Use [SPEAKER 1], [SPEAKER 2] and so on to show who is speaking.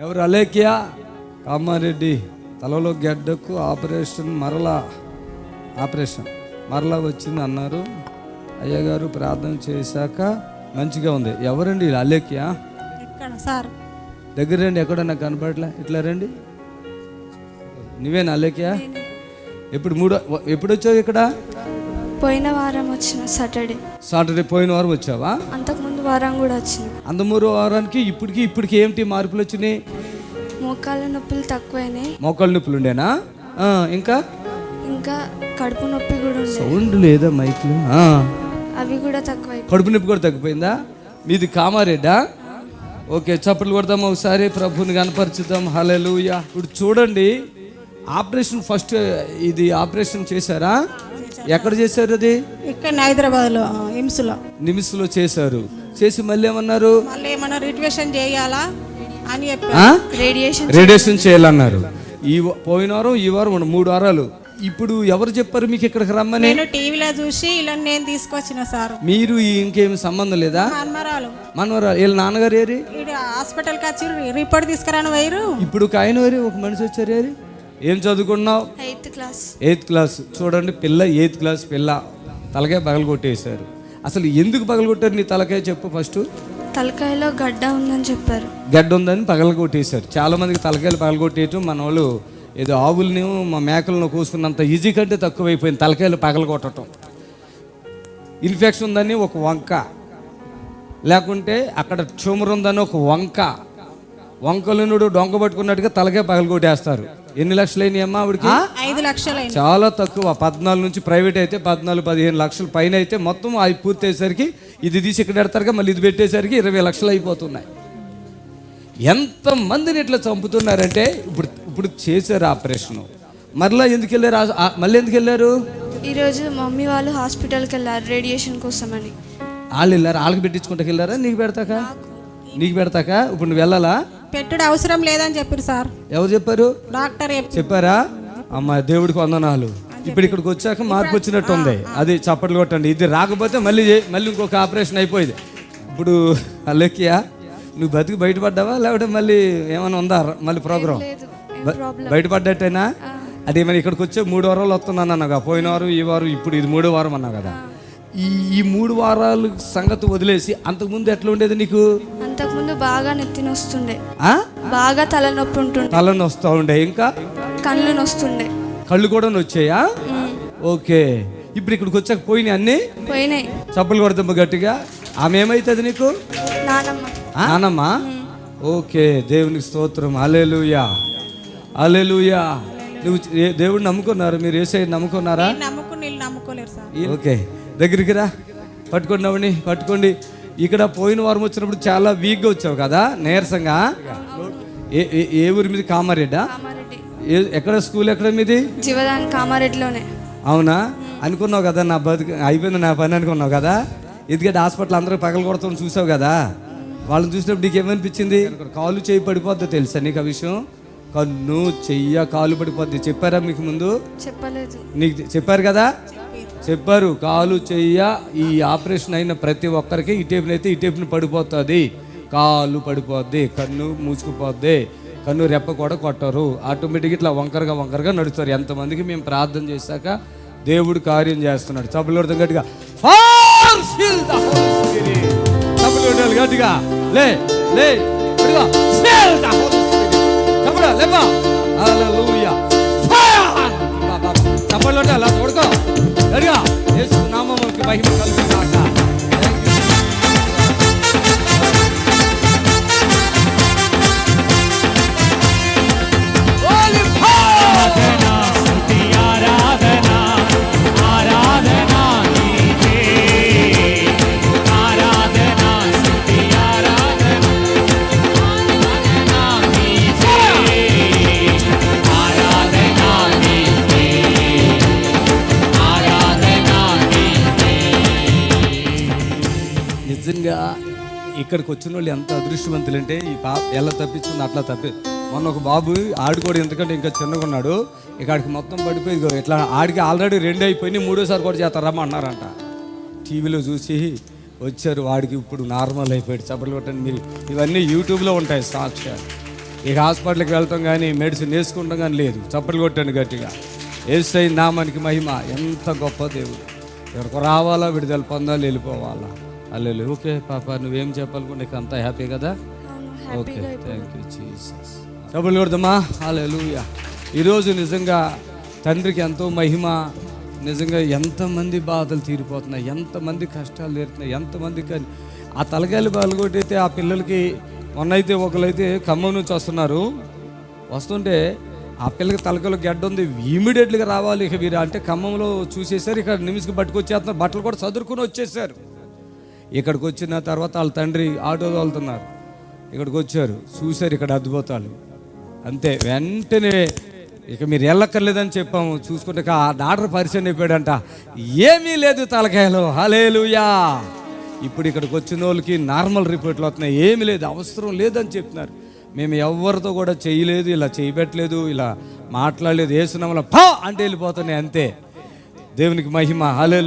[SPEAKER 1] ఎవరు అలేఖ్యా? కామారెడ్డి. తలలో గడ్డకు ఆపరేషన్ మరలా ఆపరేషన్ మరలా వచ్చింది అన్నారు. అయ్యగారు ప్రార్థన చేశాక మంచిగా ఉంది. ఎవరండి అలేఖ్యా?
[SPEAKER 2] సార్.
[SPEAKER 1] దగ్గర రండి ఎక్కడ నాకు కనపడలే ఇట్లా రండి. నువ్వేనా అలేఖ్యా? ఎప్పుడు మూడో ఎప్పుడు వచ్చావు ఇక్కడ?
[SPEAKER 3] పోయిన వారం వచ్చిన సాటర్డే.
[SPEAKER 1] సాటర్డే పోయిన వారం వచ్చావా?
[SPEAKER 3] అంతకుముందు వారం కూడా వచ్చిన
[SPEAKER 1] అందమూరు వారానికి ఇప్పటికి ఇప్పటికి ఏమిటి మార్పులు వచ్చినాయి?
[SPEAKER 3] మోకాళ్ళ నొప్పులు తక్కువైనాయి.
[SPEAKER 1] మోకాళ్ళ నొప్పులు ఉండేనా? ఇంకా?
[SPEAKER 3] ఇంకా కడుపు నొప్పి కూడా
[SPEAKER 1] సౌండ్ లేదా మైక్లో? ఆ.
[SPEAKER 3] అవి కూడా తక్కువైపోయి
[SPEAKER 1] కడుపు నొప్పి కూడా తగ్గిపోయిందా? మీది కామారెడ్డా? ఓకే చప్పట్లు కొడదాం ఒకసారి ప్రభుని కనపరుచుదాం హలెలూయా ఇప్పుడు చూడండి ఆపరేషన్ ఫస్ట్ ఇది ఆపరేషన్ చేశారా? ఎక్కడ చేశారు అది?
[SPEAKER 2] ఇక్కడ హైదరాబాద్లో ఎయిమ్స్లో
[SPEAKER 1] నిమిస్లో చేశారు. చేసి మళ్ళీ ఏమన్నారు?
[SPEAKER 2] మళ్ళీ ఏమన్నా రిట్వేషన్ చేయాలా అని చెప్పి?
[SPEAKER 3] రేడియేషన్
[SPEAKER 1] రేడియేషన్ చేయాలన్నారు. ఈ పోయిన వారం ఈ వారం మూడు వారాలు. ఇప్పుడు ఎవరు చెప్పారు మీకు ఇక్కడికి రమ్మని?
[SPEAKER 2] నేను టీవీలో చూసి ఇలా నేను తీసుకొచ్చిన సార్.
[SPEAKER 1] మీరు ఈ ఇంకేమి సంబంధం లేదా?
[SPEAKER 2] మన్మరాలు.
[SPEAKER 1] మనవరా వీళ్ళ నాన్నగారు ఏరి?
[SPEAKER 2] హాస్పిటల్కి వచ్చి రిపోర్ట్ తీసుకురాను వైరు.
[SPEAKER 1] ఇప్పుడు ఒక ఆయన ఏరి ఒక మనిషి వచ్చారు ఏరి? ఏం చదువుకున్నావు?
[SPEAKER 3] ఎయిత్ క్లాస్
[SPEAKER 1] ఎయిత్ క్లాస్ చూడండి పిల్ల ఎయిత్ క్లాస్ పిల్ల. తలకాయ పగల కొట్టేశారు. అసలు ఎందుకు పగల కొట్టారు నీ తలకాయ చెప్పు ఫస్ట్
[SPEAKER 3] తలకాయలో గడ్డ ఉందని చెప్పారు.
[SPEAKER 1] గడ్డ ఉందని పగల కొట్టేశారు. చాలా మందికి తలకాయలు పగల కొట్టేయటం మన వాళ్ళు ఏదో ఆవుల్ని మా మేకలను కోసుకున్నంత ఈజీ కంటే తక్కువైపోయింది తలకాయలు పగల కొట్టడం ఇన్ఫెక్షన్ ఉందని ఒక వంక. లేకుంటే అక్కడ ట్యూమర్ ఉందని ఒక వంక. వంకలునుడు డొంక పట్టుకున్నట్టుగా తలకాయ పగల కొట్టేస్తారు. ఎన్ని లక్షలు అయినాయి అమ్మా ఆవిడకి?
[SPEAKER 2] ఐదు లక్షలైంది.
[SPEAKER 1] చాలా తక్కువ. పద్నాలుగు నుంచి ప్రైవేట్ అయితే పద్నాలుగు పదిహేను లక్షల. పైన అయితే మొత్తం అవి పూర్తి అయ్యేసరికి ఇది తీసి ఇక్కడ పెడతారుగా మళ్ళీ ఇది పెట్టేసరికి ఇరవై లక్షలు అయిపోతున్నాయి. ఎంతమందిని ఇట్లా చంపుతున్నారంటే ఇప్పుడు ఇప్పుడు చేశారు ఆపరేషన్ మరలా ఎందుకు వెళ్ళారు? మళ్ళీ ఎందుకు వెళ్ళారు?
[SPEAKER 3] ఈరోజు మమ్మీ వాళ్ళు హాస్పిటల్కి వెళ్ళారు రేడియేషన్ కోసమని.
[SPEAKER 1] వాళ్ళు వెళ్ళారు? వాళ్ళకి పెట్టించుకుంటాకి వెళ్ళారా? నీకు పెడతాక? నీకు పెడతాక? ఇప్పుడు నువ్వు వెళ్ళాలా?
[SPEAKER 2] పెట్టుడు అవసరం లేదని చెప్పారు సార్.
[SPEAKER 1] ఎవరు చెప్పారు?
[SPEAKER 2] డాక్టర్ చెప్పి
[SPEAKER 1] చెప్పారా? అమ్మ దేవుడికి వందనాలు. ఇప్పుడు ఇక్కడికి వచ్చాక మార్పు వచ్చినట్టు ఉంది. అది చప్పట్లు కొట్టండి. ఇది రాకపోతే మళ్ళీ మళ్ళీ ఇంకొక ఆపరేషన్ అయిపోయింది. ఇప్పుడు అలెక్కియా నువ్వు బతికి బయటపడ్డావా? లేకపోతే మళ్ళీ ఏమైనా ఉందా? మళ్ళీ ప్రోగ్రామ్
[SPEAKER 3] లేదు ఏం ప్రాబ్లం
[SPEAKER 1] బయటపడ్డట్టేనా? అదే మరి ఇక్కడికి వచ్చే మూడు వారాలు వస్తున్నాను అన్నాగా పోయిన వారం ఈ వారం ఇప్పుడు ఇది మూడో వారం అన్నావు కదా. ఈ ఈ మూడు వారాలు సంగతి వదిలేసి అంతకుముందు ఎట్లా ఉండేది నీకు?
[SPEAKER 3] అంతకుముందు బాగా నెత్తి నొస్తుండే.
[SPEAKER 1] ఆ?
[SPEAKER 3] బాగా తలనొప్పి ఉంటుండే
[SPEAKER 1] తలని వస్తూ ఉండే. ఇంకా?
[SPEAKER 3] కళ్ళు నొస్తుండే.
[SPEAKER 1] కళ్ళు కూడా వచ్చాయా ఓకే. ఇప్పుడు ఇక్కడికి వచ్చాక పోయినాయి అన్నీ?
[SPEAKER 3] పోయినాయి.
[SPEAKER 1] చప్పులు కొడతాము గట్టిగా. ఆమె ఏమవుతుంది నీకు?
[SPEAKER 3] నానమ్మ.
[SPEAKER 1] నానమ్మ? ఓకే. దేవునికి స్తోత్రం. అలెలుయా అలెలుయా నువ్వు దేవుడిని నమ్ముకున్నారు? మీరు ఏసై నమ్ముకున్నారా?
[SPEAKER 2] నమ్ముకుని నమ్ముకోలేరు సార్.
[SPEAKER 1] ఓకే. దగ్గరికి రా. పట్టుకోండి అవని పట్టుకోండి. ఇక్కడ పోయిన వారం వచ్చినప్పుడు చాలా వీక్గా వచ్చావు కదా నీరసంగా? ఏ ఏ- ఊరి మీద? కామారెడ్డా? ఎక్కడ స్కూల్ ఎక్కడ మీది?
[SPEAKER 3] జీవదాన్ కామారెడ్డిలోనే.
[SPEAKER 1] అవునా? అనుకున్నావు కదా నా బతుకు అయిపోయింది నా పని అనుకున్నావు కదా? ఎందుకంటే హాస్పిటల్ అందరూ పగల కొడతాం చూసావు కదా? వాళ్ళని చూసినప్పుడు నీకు ఏమనిపించింది? కాలు చేయి పడిపోద్ది తెలుసా నీకు ఆ విషయం? కన్ను చెయ్య కాలు పడిపోద్ది. చెప్పారా మీకు ముందు?
[SPEAKER 3] చెప్పలేదు.
[SPEAKER 1] నీకు చెప్పారు కదా? చెప్పారు కాలు చెయ్య ఈ ఆపరేషన్ అయిన ప్రతి ఒక్కరికి ఈ టేపుని అయితే ఈ టేపుని పడిపోతుంది. కాలు పడిపోద్ది కన్ను మూసుకుపోద్ది కన్ను రెప్ప కూడా కొట్టరు. ఆటోమేటిక్ ఇట్లా వంకరగా వంకరగా నడుస్తారు. ఎంతమందికి మేము ప్రార్థన చేశాక దేవుడు కార్యం చేస్తున్నాడు. చప్పులు గట్టిగా. Fulfill గట్టిగా. లే లే గట్టిగా. లేపా. నిజంగా ఇక్కడికి వచ్చిన వాళ్ళు ఎంత అదృష్టవంతులంటే ఈ పా ఎలా తప్పించుకుంది అట్లా తప్పి మొన్న ఒక బాబు ఆడు కూడా ఎందుకంటే ఇంకా చిన్నగా ఉన్నాడు. ఇక్కడికి మొత్తం పడిపోయి ఇట్లా ఆడికి ఆల్రెడీ రెండు అయిపోయినాయి మూడోసారి కూడా చేస్తారమ్మా అన్నారంట. టీవీలో చూసి వచ్చారు వాడికి ఇప్పుడు నార్మల్ అయిపోయాడు. చప్పట్లు కొట్టండి మీరు. ఇవన్నీ యూట్యూబ్లో ఉంటాయి సాక్ష. ఇక హాస్పిటల్కి వెళ్తాం కానీ మెడిసిన్ వేసుకుంటాం కానీ లేదు. చప్పట్లు కొట్టాను గట్టిగా. నా నామానికి మహిమ ఎంత గొప్ప దేవుడు. ఎవరికి రావాలా విడుదల పొందాలి వెళ్ళిపోవాలా. అల్లెలు ఓకే పాప నువ్వేం చెప్పాలనుకుంటే నీకు అంతా హ్యాపీ కదా? ఓకే థ్యాంక్ యూ జీసస్ చప్పట్లు కొడదామా? అల్లెలుయా ఈరోజు నిజంగా తండ్రికి ఎంతో మహిమ. నిజంగా ఎంతమంది బాధలు తీరిపోతున్నాయి ఎంతమంది కష్టాలు తీరుతున్నాయి ఎంతమంది కానీ ఆ తలకాయలు బాలుగొట్టయితే ఆ పిల్లలకి మొన్నైతే ఒకరైతే ఖమ్మం నుంచి వస్తున్నారు. వస్తుంటే ఆ పిల్లకి తలకలో గడ్డ ఉంది ఇమీడియట్గా రావాలి ఇక వీరు. అంటే ఖమ్మంలో చూసేసారు ఇక్కడ నిమిషకి పట్టుకొచ్చేస్తున్నారు బట్టలు కూడా చదువుకుని వచ్చేసారు. ఇక్కడికి వచ్చిన తర్వాత వాళ్ళ తండ్రి ఆటో తోలుతున్నారు. ఇక్కడికి వచ్చారు. చూశారు ఇక్కడ అద్భుతాలు. అంతే. వెంటనే ఇక మీరు వెళ్ళక్కర్లేదని చెప్పాము. చూసుకుంటే ఆ డాక్టర్ పరిచయం అయిపోయాడంట ఏమీ లేదు తలకాయలో. హలేలుయా ఇప్పుడు ఇక్కడికి వచ్చిన వాళ్ళకి నార్మల్ రిపోర్ట్లు వస్తున్నాయి. ఏమీ లేదు అవసరం లేదని చెప్తున్నారు. మేము ఎవరితో కూడా చేయలేదు ఇలా చేయబెట్టలేదు ఇలా మాట్లాడలేదు. వేసునామలా పా అంటే వెళ్ళిపోతున్నాయి అంతే. దేవునికి మహిమ. హలే